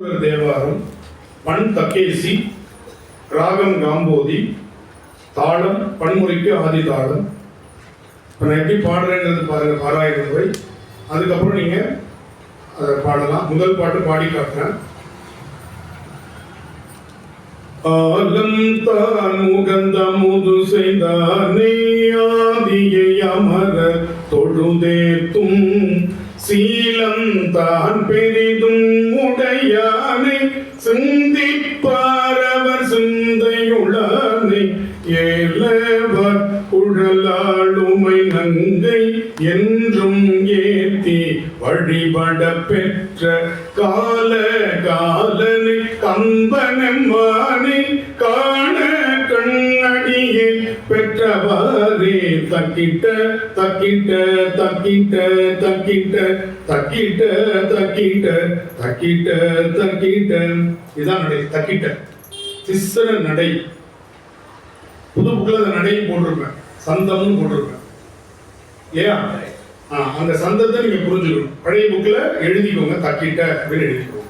தேவாரம் பண் தக்கேசி ராகம் காம்போதி தாளம் பன்முறைக்கு ஆதி தாளம். இப்போ நான் எப்படி பாடுறேங்கிறது பாருங்கள் பாராயிரம் முறை. அதுக்கப்புறம் நீங்கள் அதை பாடலாம். முதல் பாட்டு பாடி காட்டுறேன். ஆலம் தான் முகந்த முது செய்தானே ஆதியை அமர தொழுதேத்தும் சீலம் தான் பெரிதும் என்றும் ஏத்தி வழிபட பெற்ற கால காலனை கம்பனம்மானை காண கண்ணடியே பெற்றவாறே தக்கிட்ட தக்கிட்ட தக்கிட்ட தக்கிட்ட தக்கிட்ட தக்கிட்ட தக்கிட்ட தக்கிட்ட. இதான் நடை தக்கிட்ட. திஸ்ஸர நடை. புது புக்கில் அந்த நடையும் போட்டிருப்பேன். சந்தமும் போட்டிருப்பேன். இல்லையா ஆ, அந்த சந்தத்தை நீங்க புரிஞ்சுக்கணும். பழைய புக்கில் எழுதிக்கோங்க தக்கிட்ட அப்படின்னு எழுதிக்கோங்க.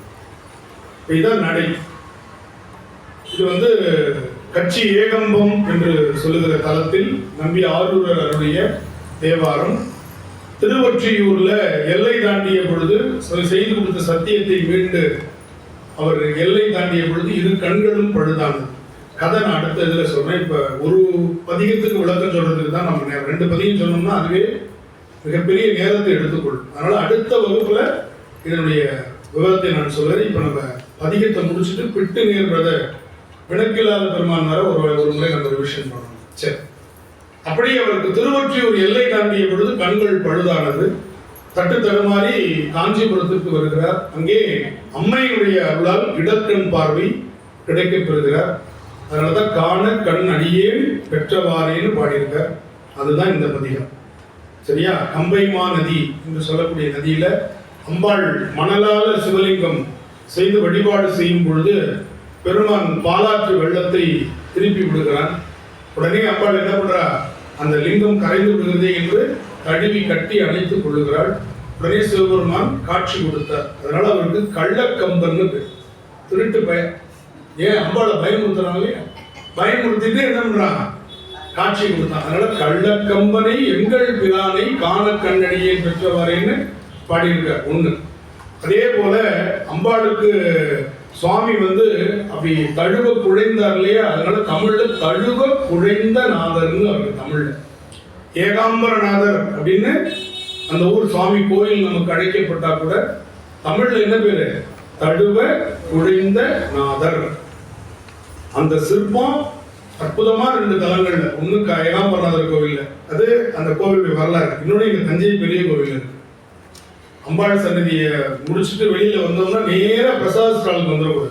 இதுதான் நடை. இது வந்து கட்சி ஏகம்பம் என்று சொல்லுகிற தளத்தில் நம்பி ஆரூரர் அருடைய தேவாரம். திருவொற்றியூர்ல எல்லை தாண்டிய பொழுது செய்து கொடுத்த சத்தியத்தை மீண்டு அவர் எல்லை தாண்டிய பொழுது இரு கண்களும் பழுதானது. கதை நான் அடுத்த இதில் சொல்கிறேன் இப்போ ஒரு பதிகத்துக்கு விளக்கம் சொல்கிறதுக்கு தான் நம்ம ரெண்டு பதிகம் சொன்னோம்னா அதுவே மிகப்பெரிய நேரத்தை எடுத்துக்கொள்ளும். அதனால் அடுத்த வகுப்பில் இதனுடைய விவரத்தை நான் சொல்கிறேன் இப்போ நம்ம பதிகத்தை முடிச்சுட்டு பிட்டு நேர்வத விளக்கில்லாத பெருமான் வர ஒரு ஒரு முறை நம்ம ரிவிஷன் பண்ணணும். சரி. அப்படி அவருக்கு திருவொற்றியூர் எல்லை தாண்டிய பொழுது கண்கள் பழுதானது. தட்டு தடுமாறி காஞ்சிபுரத்திற்கு வருகிறார். அங்கே அம்மையினுடைய அருளால் இடக்கண் பார்வை கிடைக்கப்பெறுகிறார். அதனாலதான் காண கண் அடியேன் பெற்றவாறேன்னு பாடியிருக்கார். அதுதான் இந்த பதிகம். சரியா? கம்பைமா நதி என்று சொல்லக்கூடிய நதியில அம்பாள் மணலால சிவலிங்கம் செய்து வழிபாடு செய்யும் பொழுது பெருமான் பாலாற்று வெள்ளத்தை திருப்பி விடுகிறான் உடனே அம்பாள் என்ன பண்றா? அந்த லிங்கம் கரைந்து விடுகிறதே என்று தழுவி கட்டி அணைத்துக் கொள்ளுகிறாள். உடனே சிவபெருமான் காட்சி கொடுத்தார். அதனால அவருக்கு கள்ளக்கம்பன்னு பேர். திருட்டு பயன் ஏன் அம்பாளை பயமுறுத்துறாங்க பயமுறுத்திட்டு என்ன பண்றாங்க? காட்சி கொடுத்தாங்க அதனால கள்ளக்கம்பனை எங்கள் பிரானை காண கண்ணடியை பெற்றவரேன்னு பாடியிருக்கார் ஒண்ணு. அதே போல அம்பாளுக்கு சுவாமி வந்து அப்படி தழுவ குழைந்தார் இல்லையா? அதனால தமிழ்ல தழுவ குழைந்த நாதர்னு அவர் தமிழ்ல. ஏகாம்பரநாதர் அப்படின்னு அந்த ஊர் சுவாமி கோயில் நமக்கு அழைக்கப்பட்டா கூட தமிழ்ல என்ன பேரு? தழுவ குழைந்த நாதர். அந்த சிற்பம் அற்புதமா ரெண்டு தலங்கள்ல. ஒண்ணு க- ஏகாம்பரநாதர் கோவில்ல. அது அந்த கோவிலுடைய வரலாறு. இன்னொன்று இங்க தஞ்சை பெரிய கோவில் இருக்கு அம்பாள் சன்னதியை முடிச்சுட்டு வெளியில வந்தோம்னா நேரா பிரசாத் ஸ்டாலுக்கு வந்துடக்கூடாது.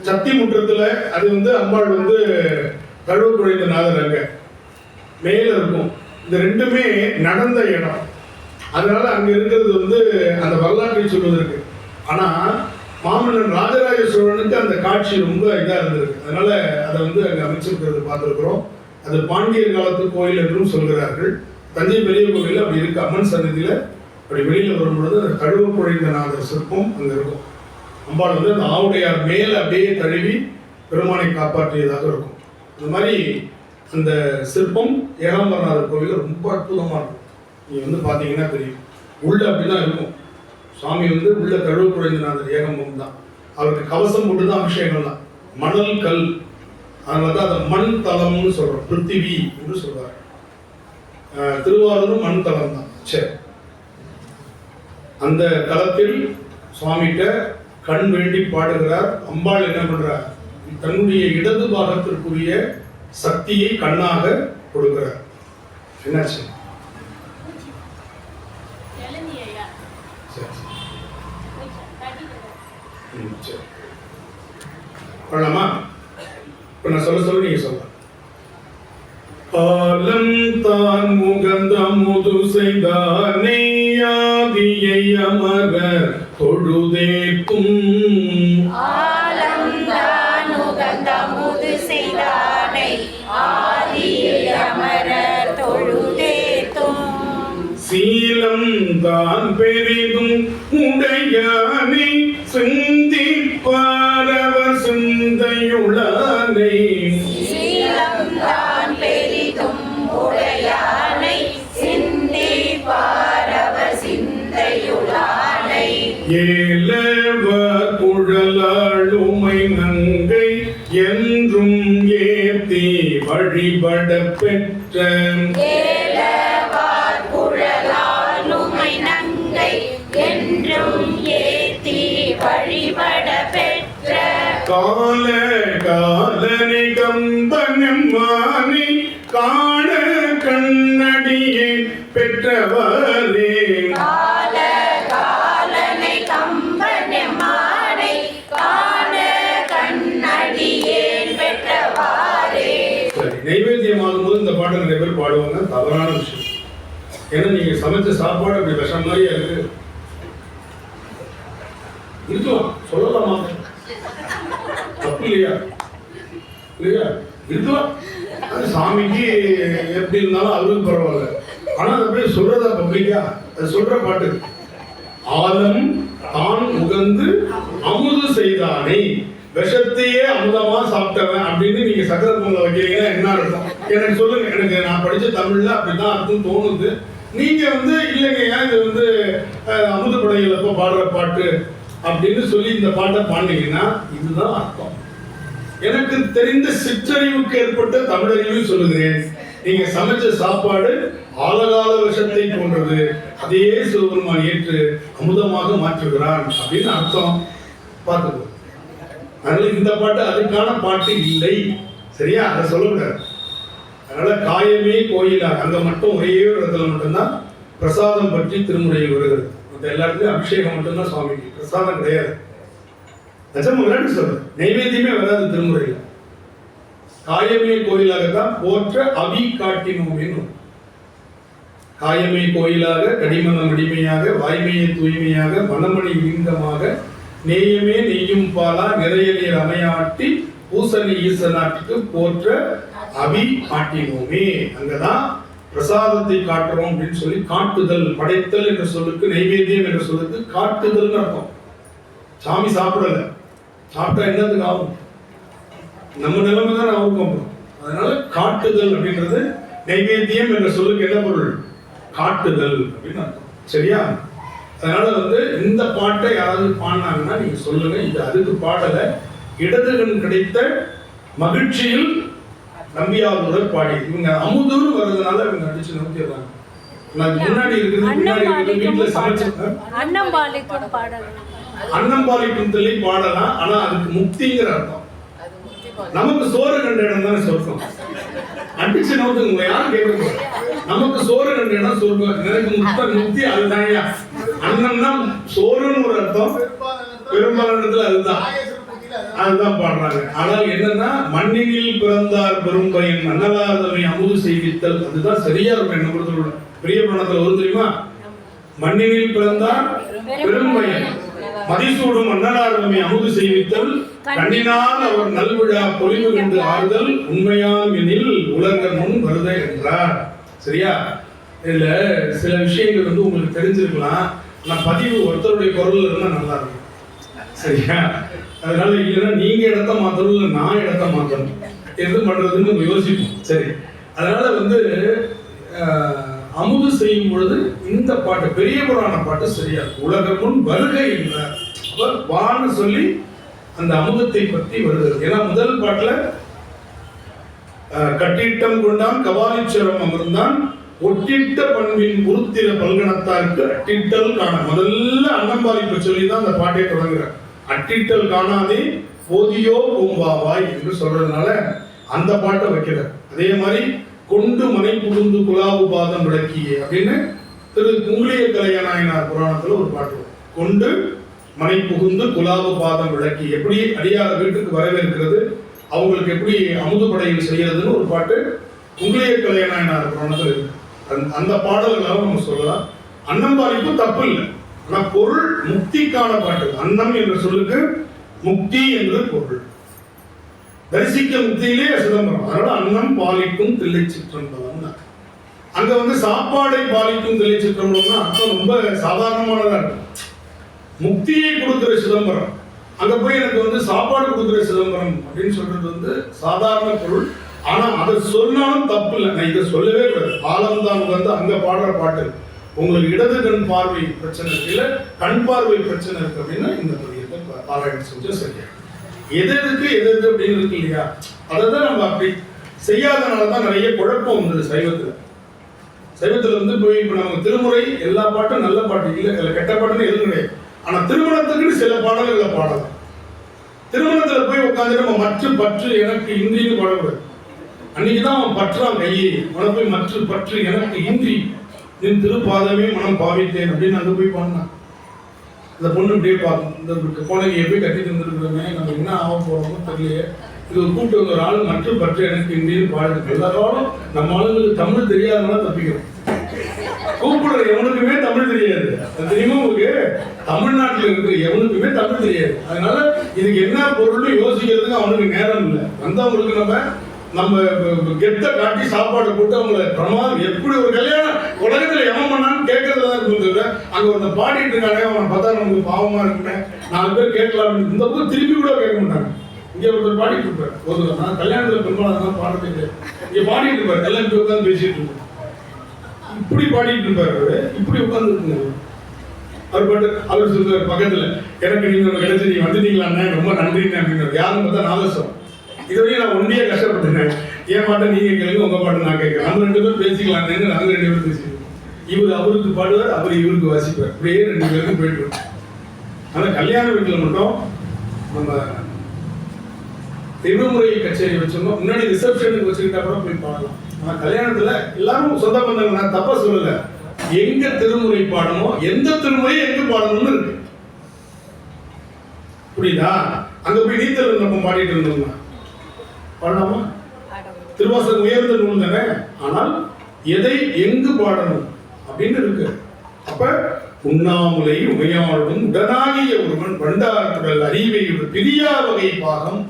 சத்தி முற்றத்துல அது வந்து அம்பாள் வந்து தழுவு குழைந்த நாதர் அங்க. மேல இருக்கும். இந்த ரெண்டுமே நடந்த இடம். அதனால அங்க இருக்கிறது வந்து அந்த வரலாற்றை சொல்வதற்கு. ஆனா மாமன்னன் ராஜராஜ சோழனுக்கு அந்த காட்சி ரொம்ப இதாக இருந்திருக்கு. அதனால அதை வந்து அங்கே அமைச்சிருக்கிறது பார்த்துருக்குறோம். அது பாண்டியர் காலத்து கோயில் என்றும் சொல்கிறார்கள். தஞ்சை பெரிய கோவில் அப்படி இருக்கு. அம்மன் சன்னதியில் அப்படி வெளியில் வரும்பொழுது அந்த கழுவ குழைந்த சிற்பம் அங்கே இருக்கும். அம்பாள் வந்து அந்த ஆவுடையார் மேலே அப்படியே தழுவி பெருமானை காப்பாற்றியதாக இருக்கும். இந்த மாதிரி அந்த சிற்பம் ஏகாம்பரநாதர் கோவில் ரொம்ப அற்புதமாக இருக்கும். நீங்கள் வந்து பார்த்தீங்கன்னா தெரியும். உள்ள அப்படிதான் இருக்கும். சுவாமி வந்து உள்ள தழுவு குறைந்தநாதர் ஏகம்பம் தான் அவருக்கு கவசம் போட்டு தான் அபிஷேகம் தான் மணல் கல். அதனால தான் அதை மண் தலம்னு சொல்கிறோம் பிருத்திவி என்று சொல்றாரு திருவாரூரும் மண் தலம் தான் சரி அந்த தளத்தில் சுவாமிகிட்ட கண் வேண்டி பாடுகிறார். அம்பாள் என்ன பண்ணுறார் தன்னுடைய இடது பாகத்திற்குரிய சக்தியை கண்ணாக கொடுக்கிறார். என்னாச்சு? சரி பண்ணலாமா இப்ப நான் சொல்ல சொல்ல நீங்க சொல்லலாம். காலம் தான் முகந்த முது செய்தானே அமர தொழுதேக்கும் தந்தான் பெரிதும் உடையானை சிந்திப்பாரவர் சிந்தையுளானை ஏலவ குழலாளுமை நங்கை என்றும் ஏத்தி வழிபட பெற்ற காலனை கம்பனம்மானி காண கண்ணடியே பெற்றவரே. கால காலனை கம்பனமானை காண கண்ணடியேன் பெற்றவாறே சரி நைவேத்தியம் ஆகும்போது இந்த பாட்டை நிறைய பேர் பாடுவாங்க. தவறான விஷயம். ஏன்னா நீங்க சமைச்ச சாப்பாடு அப்படி விஷம் மாதிரியா இருக்கு இருக்கலாம் சொல்லலாமா தப்பு இல்லையா இல்லையா இருக்கலாம் அது சாமிக்கு எப்படி இருந்தாலும் அதுவும் பரவாயில்ல. ஆனால் அப்படியே சொல்றதா பப்ளிக்கா? அது சொல்ற பாட்டு. ஆலம் தான் உகந்து அமுது செய்தானே. விஷத்தையே அமுதமா சாப்பிட்டவன் அப்படின்னு நீங்க சக்கரை பொங்கல் வைக்கிறீங்கன்னா என்ன அர்த்தம்? எனக்கு சொல்லுங்க. எனக்கு நான் படிச்ச தமிழ்ல அப்படிதான் அர்த்தம் தோணுது. நீங்க வந்து இல்லைங்க ஏன் இது வந்து அமுது அமுத பாடுற பாட்டு அப்படின்னு சொல்லி இந்த பாட்டை பாடினீங்கன்னா இதுதான் அர்த்தம். எனக்கு தெரிந்த சிற்றறிவுக்கு ஏற்பட்ட தமிழறிவு சொல்லுகிறேன். நீங்க சமைச்ச சாப்பாடு ஆலகால விஷத்தை போன்றது. அதே சிவபெருமான் ஏற்று அமுதமாக மாற்றுகிறான் அப்படின்னு அர்த்தம். பார்த்துக்கோ. அதனால இந்த பாட்டு அதுக்கான பாட்டு இல்லை. சரியா? அதை சொல்லக்கூடாது அதனால காயமே கோயிலாக அங்க மட்டும் ஒரே ஒரு இடத்துல மட்டும்தான் பிரசாதம் பற்றி திருமுறையில் வருகிறது. மற்ற எல்லாருக்குமே அபிஷேகம் மட்டும்தான் சுவாமிக்கு. பிரசாதம் கிடையாது. நிஜமா விளையாட்டு சொல்றேன் நைவேத்தியமே வராது திருமுறையில். காயமே கோயிலாகத்தான் போற்ற அவி காட்டினோம் காயமே கோயிலாக கடிமனம் அடிமையாக வாய்மையை தூய்மையாக மனமணி லிங்கமாக நேயமே நெய்யும் பாலா நிறைய நீர் அமையாட்டி பூசணி ஈசனாட்டுக்கு போற்ற அவி காட்டினோமே. அங்கதான் பிரசாதத்தை காட்டுறோம் அப்படின்னு சொல்லி காட்டுதல் படைத்தல் என்ற சொல்லுக்கு நைவேத்தியம் என்ற சொல்லுக்கு காட்டுதல் அர்த்தம். சாமி சாப்பிடல. சாப்பிட்டா என்னத்துக்கு ஆகும்? நம்ம நிலைமை தான் அவருக்கும் அதனால காட்டுதல் அப்படின்றது நைவேத்தியம் என்ற சொல்லுக்கு என்ன பொருள்? காட்டுதல் அப்படின்னு அர்த்தம். சரியா? அதனால வந்து இந்த பாட்டை யாராவது பாடினாங்கன்னா நீங்க சொல்லுங்க. இது அதுக்கு பாடல. இடதுகன் கிடைத்த மகிழ்ச்சியில் நம்பியாளர் பாடி. இவங்க அமுதூர் வர்றதுனால இவங்க அடிச்சு நிறுத்திடுறாங்க நான் முன்னாடி இருக்குது பின்னாடி இருக்குது வீட்டுல சமைச்சு அன்னம்பாலிக்கும் பாடல். அன்னம்பாலிக்கும் சொல்லி பாடலாம். ஆனா அதுக்கு முக்திங்கிற அர்த்தம். நமக்கு சோறு கண்ட இடம் தானே சொர்க்கம்? அடிச்சு நோத்து உங்களை யாரும் கேட்க நமக்கு சோறு கண்ட இடம் சொர்க்கம். எனக்கு முக்த முக்தி அதுதான்யா அன்னம்னா சோறுன்னு ஒரு அர்த்தம். பெரும்பாலான இடத்துல அதுதான். அதுதான் பாடுறாங்க. ஆனால் என்னன்னா மண்ணினில் பிறந்தார் பெரும்பயன் மன்னலாதமை அமுது செய்வித்தல். அதுதான் சரியா இருக்கும் என்ன பொறுத்தவரை. பெரிய புராணத்துல வரும் தெரியுமா? மண்ணினில் பிறந்தார் பெரும்பயன். மதிசூடும் மன்னலாதமை அமுது செய்வித்தல் கண்ணினால் அவர் நல்விழா பொலிவு கண்டு ஆறுதல் உண்மையாம் எனில் உலக முன் வருத என்றார். சரியா? இதுல சில விஷயங்கள் வந்து உங்களுக்கு தெரிஞ்சிருக்கலாம். நான் பதிவு ஒருத்தருடைய குரல்ல இருந்தா நல்லா இருக்கும். சரியா? அதனால இல்லைன்னா நீங்க இடத்த மாத்தணும் இல்லை நான் இடத்த மாத்தணும். எது பண்றதுன்னு யோசிப்போம். சரி. அதனால வந்து அமுது செய்யும் பொழுது இந்த பாட்டு பெரிய புராண பாட்டு சரியா? இருக்கும் முன் வருகை இல்லை அவர் வான்னு சொல்லி அந்த அமுதத்தை பற்றி வருகிறது. ஏன்னா முதல் பாட்டில் கட்டிட்டம் கொண்டான் கவாலிச்சரம் அமர்ந்தான் ஒட்டிட்ட பண்பின் உருத்திர பல்கணத்தாருக்கு அட்டிட்டல் காண. முதல்ல அன்னம்பாலிப்பை சொல்லி தான் அந்த பாட்டை தொடங்குறார். அட்டிட்டல் காணாதே போதியோ பூம்பாவாய் என்று சொல்றதுனால அந்த பாட்டை வைக்கிறார். அதே மாதிரி கொண்டு மனை புகுந்து குலாவு பாதம் விளக்கியே அப்படின்னு திரு குங்குளிய கலையநாயனார் புராணத்துல ஒரு பாட்டு கொண்டு மனை புகுந்து குலாவு பாதம் விளக்கி எப்படி அடியார் வீட்டுக்கு வரவேற்கிறது அவங்களுக்கு எப்படி அமுது படையில் செய்யறதுன்னு ஒரு பாட்டு குங்குளிய கலையநாயனார் புராணத்துல இருக்கு. அந்த- அந்த பாடல்களாக நம்ம சொல்லலாம். அன்னம்பாலிப்பு தப்பு இல்லை. ஆனா பொருள் முக்திக்கான பாட்டு அன்னம் என்ற சொல்லுக்கு முக்தி என்று பொருள். தரிசிக்க முக்தியிலே சிதம்பரம் அதனால அன்னம் பாலிக்கும் தில்லை சிற்றம்பலம் அங்க வந்து சாப்பாடை பாலிக்கும் தில்லை சிற்றம்பலம்னா அர்த்தம் ரொம்ப சாதாரணமானதா இருக்கும் முக்தியை கொடுக்குற சிதம்பரம். அங்க போய் எனக்கு வந்து சாப்பாடு கொடுக்குற சிதம்பரம் அப்படின்னு சொல்றது வந்து சாதாரண பொருள். ஆனா அதை சொன்னாலும் தப்பு இல்லை நான் இதை சொல்லவே கூடாது. ஆலம்தான் வந்து அங்க பாடுற பாட்டு. உங்களுக்கு இடது கண் பார்வை பிரச்சனை இருக்கு கண் பார்வை பிரச்சனை இருக்கு அப்படின்னா இந்த பதியத்தை பாராயணம் செஞ்சா சரியாகும். எது எதுக்கு எது எது அப்படின்னு இருக்கு இல்லையா அதை தான் நம்ம அப்படி செய்யாதனால தான் நிறைய குழப்பம் வந்தது சைவத்தில். சைவத்தில் வந்து போய் இப்போ நம்ம திருமுறை எல்லா பாட்டும் நல்ல பாட்டு. இல்லை இல்லை கெட்ட பாட்டுன்னு எதுவும் கிடையாது. ஆனால் திருமணத்துக்குன்னு சில பாடல்களை பாடலாம். திருமணத்தில் போய் உட்காந்து நம்ம மற்ற பற்று எனக்கு இன்றின்னு பாடக்கூடாது. அன்னைக்கு தான் அவன் பற்றான் கையே. மனம் போய் மற்ற பற்று எனக்கு இன்றி. என் திருப்பாதமே மனம் பாவித்தேன் அப்படின்னு அங்கே போய் பாடினான். அந்த பொண்ணு இப்படியே பார்க்கும். இந்த குழந்தைங்க போய் கட்டி தந்துருக்குறோமே நம்ம என்ன ஆக போகிறோமோ தெரியலையே. இது கூட்டு கூப்பிட்டு வந்த ஒரு ஆள் மற்றும் பற்று எனக்கு இந்தியும் பாடுது எல்லாரும் நம்ம ஆளுங்களுக்கு தமிழ் தெரியாதனால தப்பிக்கிறோம். கூப்பிடுற எவனுக்குமே தமிழ் தெரியாது. தெரியுமா உங்களுக்கு? தமிழ்நாட்டில் இருக்கிற எவனுக்குமே தமிழ் தெரியாது. அதனால இதுக்கு என்ன பொருள்னு யோசிக்கிறதுக்கு அவனுக்கு நேரம் இல்லை. வந்தவங்களுக்கு நம்ம நம்ம கெத்த காட்டி சாப்பாடு போட்டு அவங்கள பிரமாதம் எப்படி ஒரு கல்யாணம் உலகத்துல எவன் பண்ணான்னு கேட்கறதா இருக்கும் தவிர அங்க ஒருத்தன் பாடிட்டு இருக்காங்க அவனை பார்த்தா நமக்கு பாவமா இருக்குமே நாலு பேர் கேட்கலாம் இந்த பக்கம் திருப்பி கூட கேட்க மாட்டாங்க. இங்க ஒருத்தர் பாடிட்டு இருப்பார். ஒரு நான் கல்யாணத்துல பெரும்பாலும் தான் பாடுறது கிடையாது இங்க பாடிட்டு இருப்பார். எல்லாம் இப்படி உட்காந்து பேசிட்டு இருப்பார். இப்படி பாடிட்டு இருப்பார் இப்படி உட்கார்ந்து அவர் பாட்டு அவர் சொல்றாரு பக்கத்துல எனக்கு நீங்க கிடைச்சி கிடைச்சு நீங்க வந்துட்டீங்களாண்ணே. ரொம்ப நன்றிண்ணே அப்படின்னு யாரும் பார்த்தா நாலசம் இதுவரையும் நான் ஒன்றியே கஷ்டப்பட்டேன் என் பாட்டை நீங்கள் கேளுங்க உங்க பாட்டை நான் கேட்குறேன். நம்ம ரெண்டு பேரும் பேசிக்கலாம்னு நாங்கள் ரெண்டு பேரும் பேசிக்கிறோம் இவர் அவருக்கு பாடுவார் அவர் இவருக்கு வாசிப்பார். அப்படியே ரெண்டு பேருக்கும் போயிட்டு ஆனால் கல்யாண வீட்டுல மட்டும் நம்ம திருமுறை கச்சேரி வச்சோம்னா முன்னாடி ரிசப்ஷனுக்கு வச்சுக்கிட்டா கூட போய் பாடலாம். ஆனால் கல்யாணத்துல எல்லாரும் சொந்த பந்தங்கள். நான் தப்பாக சொல்லல. எங்க திருமுறை பாடணும் எந்த திருமுறை எங்க பாடணும்னு இருக்கு. புரியுதா? அங்க போய் நீத்தல் நம்ம பாடிட்டு இருந்தோம்னா. பாடலாமா? திருவாசகம் உயர்ந்த நூல் தானே? ஆனால் எதை எங்கு பாடணும் அப்படின்னு இருக்கு. அப்ப உண்ணாமுலை உமையாளும் உடனாகிய ஒருவன் ரெண்டாட்டல் அறிவை ஒரு பிரியா வகை பாகம்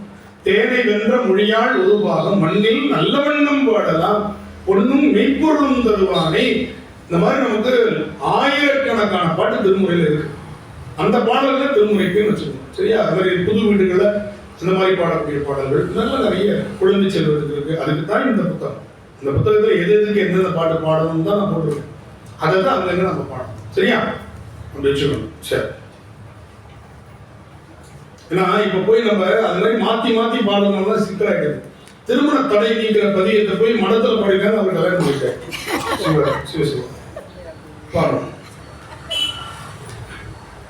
தேனை வென்ற மொழியால் ஒரு பாகம் மண்ணில் நல்ல வண்ணம் பாடலாம் பொண்ணும் மெய்ப்பொருளும் தருவானே. இந்த மாதிரி நமக்கு ஆயிரக்கணக்கான பாட்டு திருமுறையில் இருக்கு. அந்த பாடல்கள் திருமுறைக்குன்னு வச்சுக்கணும் சரியா? அது மாதிரி புது வீடுகளை இந்த மாதிரி பாடக்கூடிய பாடல்கள் நல்ல நிறைய குழந்தை செல்வதற்கு இருக்கு அதுக்கு தான் இந்த புத்தகம். இந்த புத்தகத்துல எது எதுக்கு எந்தெந்த பாட்டு பாடணும்னு தான் நான் போட்டிருக்கேன். அதை தான் அதுலேருந்து நம்ம பாடணும். சரியா? அப்படி வச்சுக்கணும். சரி. ஏன்னா இப்ப போய் நம்ம அது மாதிரி மாத்தி மாற்றி பாடணும்னா சிக்கலாகிடுது திருமண தடை நீக்கிற பதியத்தை போய் மனத்தில் படிக்காத அவர் கல்யாணம் பண்ணிட்டார். பாடணும்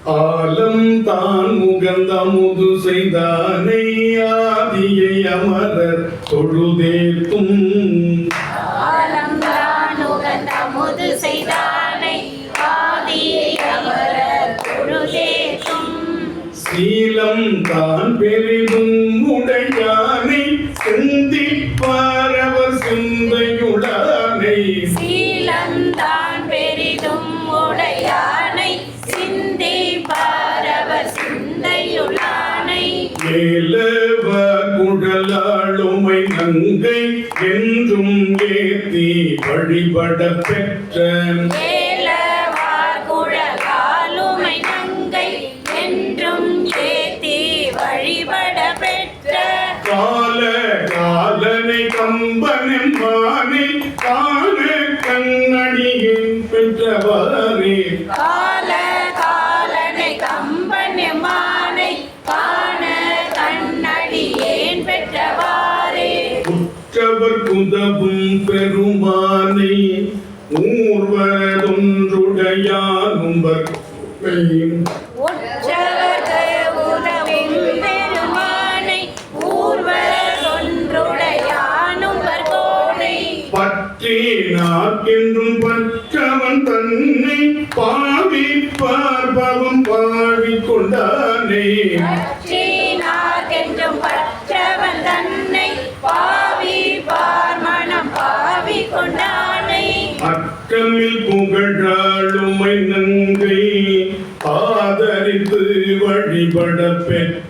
ஆலம் தான் முகந்த முது செய்தானை ஆதியை அமரர் தொழுதேத்தும் ஆலம்தான் உகந்த முது செய்தானை ஆதியை அமரர் சீலம் தான் பெரிதும் வழிபட பெற்ற கால காலனை கம்பனின் மானை காண கண்ணடியின் பெற்றவாரே. பெருமானை ஊர்வலொன்றுடையானும் வர்கோனை பற்றி நாக்கென்றும் பற்றவன் தன்னை பாவி பார்மணம் பாவி கொண்டானை அக்கமில் புகழாளுமை வழிபட பெற்ற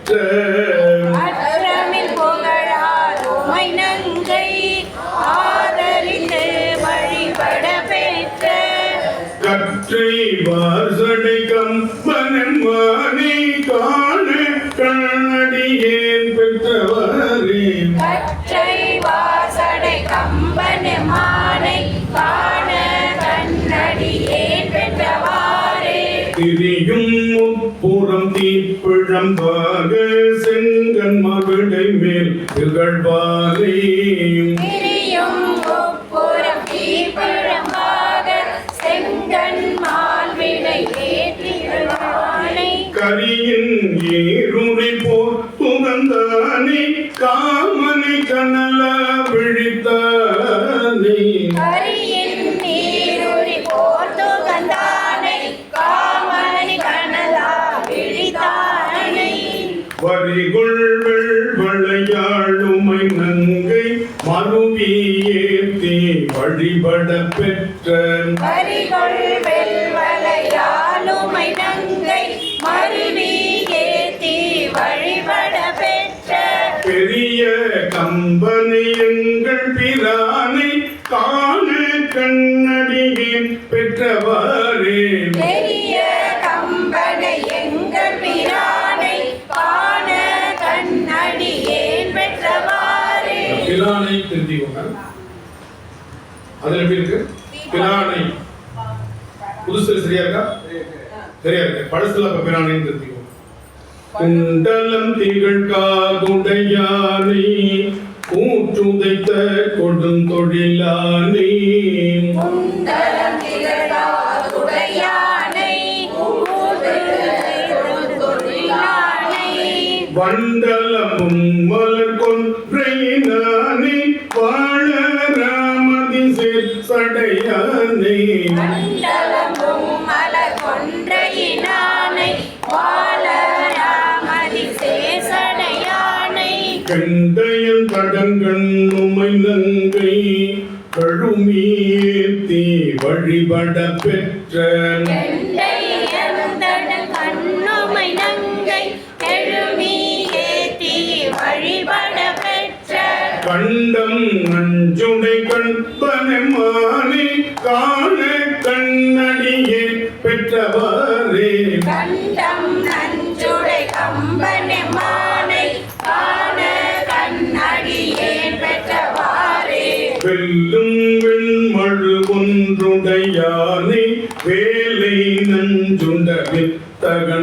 சரியா இருக்கா சரியா இருக்கு பழசுல பிராணின்னு தெரிஞ்சுக்கோ. குண்டலம் திகழ் காகுடையானை கூற்றுதைத்த கொடுந்தொழிலானை வண்டல் கண்டையன் தடங்கண் உமை நங்கை கழுமீர்த்தி வழிபட பெற்ற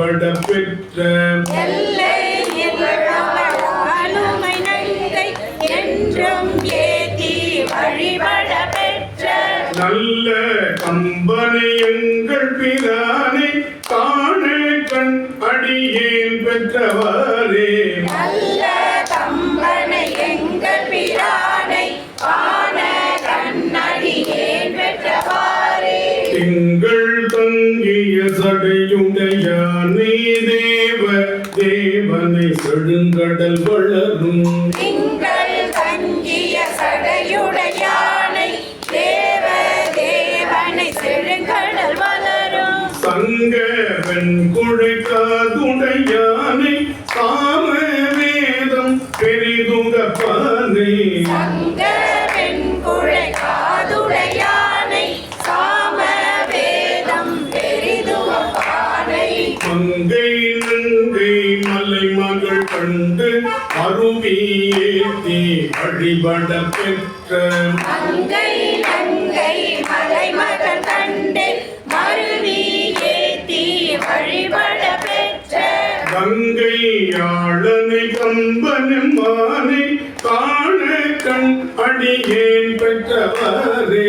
were the big பெருங்கடல் வளரும். கம்பனும் மானை காண கண் அடியேன் பெற்றவாரே.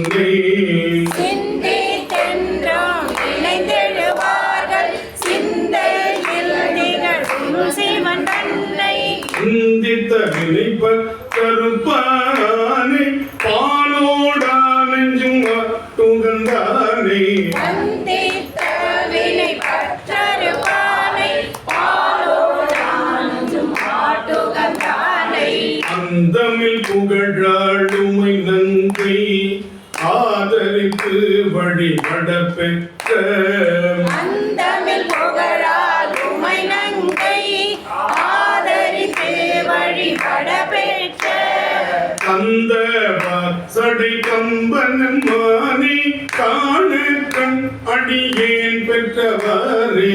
சிந்தை. சிந்தை தென்றாம் இணைந்தெழுவார்கள். சிந்தையில் நிகழும் சிவன் தன்னை. சிந்தித்த விளைப்ப கருப்பாரா. அருளேன் பெற்றவரே.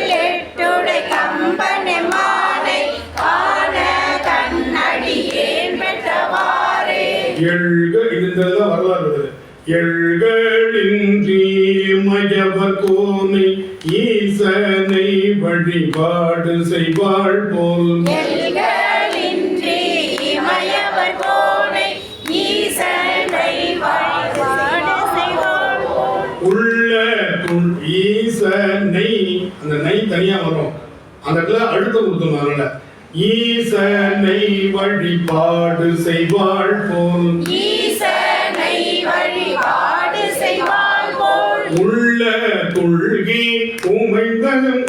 வழிபாடு செய்வாள் போல். ஈசனை அந்த நை தனியா வரும். அந்த இடத்துல அழுத்தம் கொடுத்தோம் அதனால. ஈசனை வழிபாடு செய்வாள் போல். ஈசனை வழிபாடு செய்வாள் போல். உள்ள கொள்கை உமைந்தனும்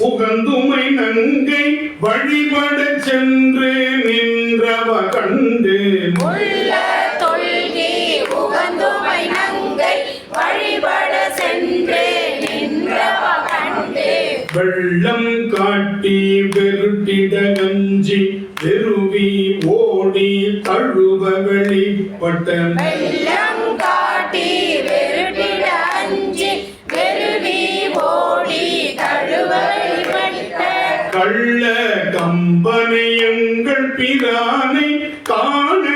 புகந்துமை நன்கை வழிபட சென்று நின்றவ கண்டு. வெள்ளம் காட்டி வெருட்டிட கஞ்சி வெறுவி ஓடி தழுவ வெளிப்பட்ட கள்ள கம்பனையுங்கள் பிரானை காண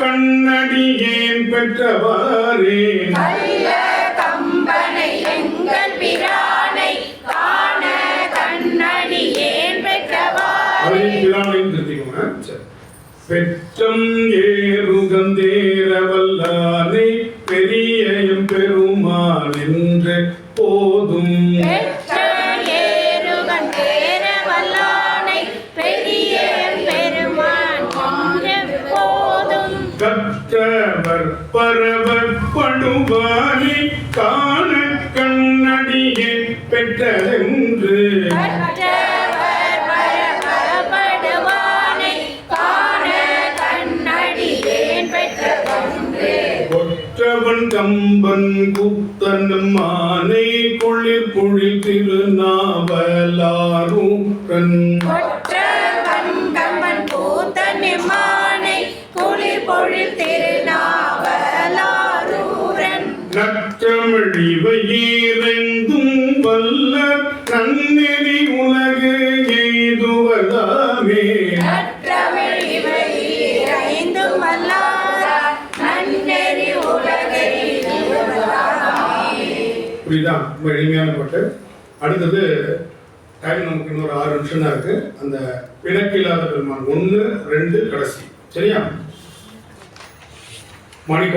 கண்ணடியேன் பெற்றவாரே பெற்றம் கம்பன் குப்தன் மானை குளிர் குழில் திருநாவலாரும் பாட்டு அடுத்தது டைம் நமக்கு இன்னொரு ஆறு நிமிஷம் தான் இருக்கு. அந்த பிணக்கில்லாத பெருமான் ஒன்று ரெண்டு கடைசி. சரியா? மணிக்கு